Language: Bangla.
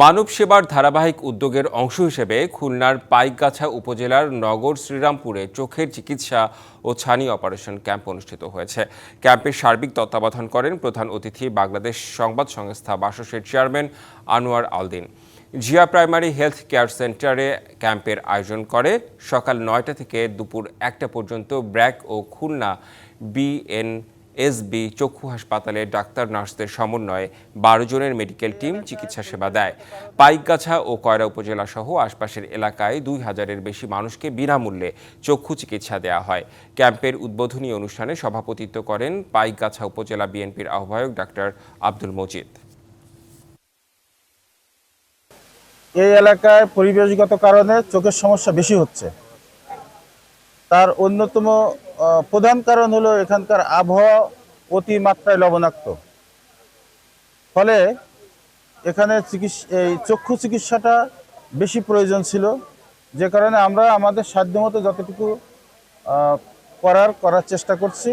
মানব সেবার ধারাবাহিক উদ্যোগের অংশ হিসেবে খুলনার পাইকগাছা উপজেলার নগর শ্রীরামপুরে চোখের চিকিৎসা ও ছানি অপারেশন ক্যাম্প অনুষ্ঠিত হয়েছে। ক্যাম্পের সার্বিক তত্ত্বাবধান করেন প্রধান অতিথি বাংলাদেশ সংবাদ সংস্থা বাসসের chairman Anwar Aldin. Zia primary health care সেন্টারে ক্যাম্পের আয়োজন করে সকাল নয়টা থেকে দুপুর একটা পর্যন্ত ব্র্যাক ও খুলনা বিএন এসবি চক্ষু হাসপাতালে ডাক্তার নার্সদের সমন্বয়ে বারো জনের মেডিকেল টিম চিকিৎসা সেবা দেয়। পাইকগাছা ও কয়রা উপজেলা সহ আশপাশের এলাকায় দুই হাজারের বেশি মানুষকে বিনামূল্যে চক্ষু চিকিৎসা দেওয়া হয়। ক্যাম্পের উদ্বোধনী অনুষ্ঠানে সভাপতিত্ব করেন পাইকগাছা উপজেলা বিএনপির আহ্বায়ক ডাক্তার আব্দুল মজিদ। এই এলাকায় পরিবেশগত কারণে চোখের সমস্যা বেশি হচ্ছে। তার অন্যতম প্রধান কারণ হলো এখানকার আবহাওয়া অতিমাত্রায় লবণাক্ত। ফলে এখানে চিকিৎসা, এই চক্ষু চিকিৎসাটা বেশি প্রয়োজন ছিল। যে কারণে আমরা আমাদের সাধ্যমতো যতটুকু করার করার চেষ্টা করছি।